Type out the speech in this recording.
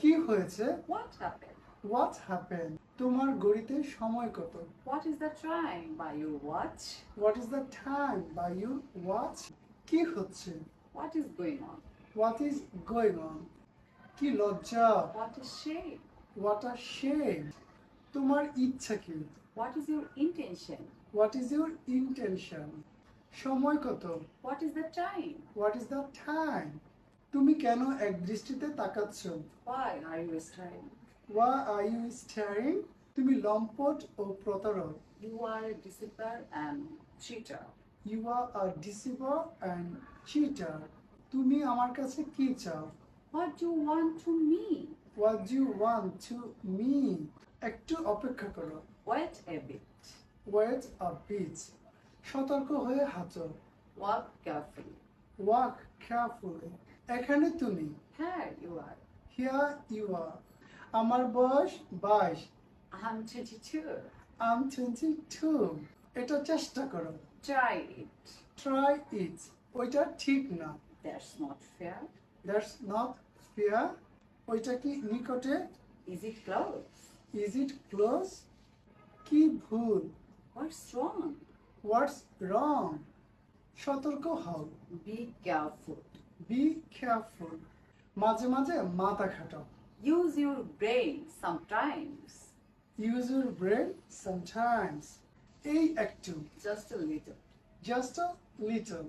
কি হয়েছে? What happened? What happen তোমার ঘড়িতে সময় কত? What is the time? By your watch? What is the time by your watch কি হচ্ছে? What is going on? What is going on কি লজ্জা? What is shame? What are shame তোমার ইচ্ছা কি? What is your intention? What is your intention সময় কত? What is the time? What is the time তুমি কেন এক দৃষ্টিতে তাকাচ্ছ Why are you staring? ওয়া আর ইউ স্টারিং তুমি লম্পট ও প্রতারক You are a deceiver and cheater. You are a deceiver and cheater তুমি আমার কাছে কি চাও What do you want to me? What you want to me একটু অপেক্ষা করো Wait a bit. Wait a bit সতর্ক হয়ে হাঁচো Walk carefully. ওয়াক কেয়ারফুলি এখানে তুমি Here you are. Here you are আমার বয়স বাইশ I'm 22. আম টোয়েন্টি টু এটা চেষ্টা করো Try it. ট্রাই ইট ওইটা ঠিক না That's not fair. That's not fair ওইটা কি নিকটে Is it close? Is it close কি ভুল What's wrong? হোয়াটস রং সতর্ক হও Be careful. বি কেয়ারফুল মাঝে মাঝে মাথা খাটাও Use your brain sometimes. Use your brain sometimes এই একটু Just a little. Just a little